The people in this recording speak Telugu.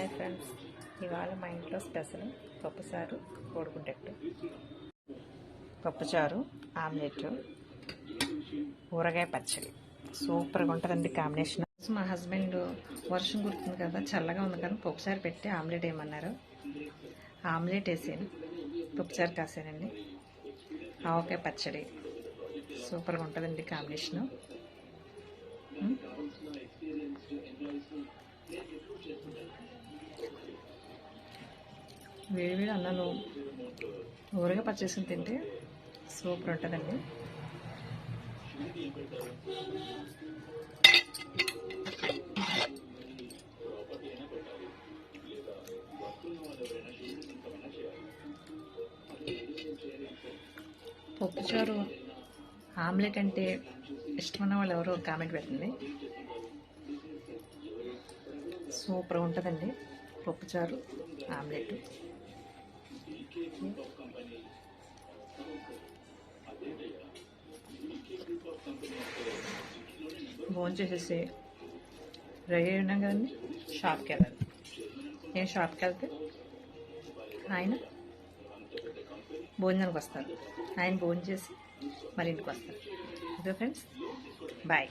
Hi friends. ఇవాళ మా ఇంట్లో స్పెషల్ పప్పుచారు కోడుకుంటట్టు పప్పుచారు ఆమ్లెట్ ఊరగాయ పచ్చడి. సూపర్గా ఉంటుందండి కాంబినేషన్. మా హస్బెండ్ వర్షం కుడుతుంది కదా చల్లగా ఉంది కానీ పప్పుచారు పెట్టి ఆమ్లెట్ వేయమన్నారు. ఆమ్లెట్ వేసాను పప్పుచారు కాసానండి. ఆవకాయ పచ్చడి. సూపర్గా ఉంటుందండి కాంబినేషను. వేడివేడి అన్నాలు ఊరగా పచ్చేసుకుని తింటే సూపర్ ఉంటుందండి. పప్పుచారు ఆమ్లెట్ అంటే ఇష్టమైన వాళ్ళు ఎవరో కామెంట్ పెట్టండి. సూపర్ ఉంటుందండి పప్పుచారు ఆమ్లెట్. భోజనం చేసేసి రెడీ ఉన్నాం కానీ షాప్కి వెళ్ళాలి నేను షాప్కి వెళ్తే ఆయన భోజనానికి వస్తారు ఆయన భోజనం చేసి మరి ఇంటికి వస్తారు ఓకే ఫ్రెండ్స్ బాయ్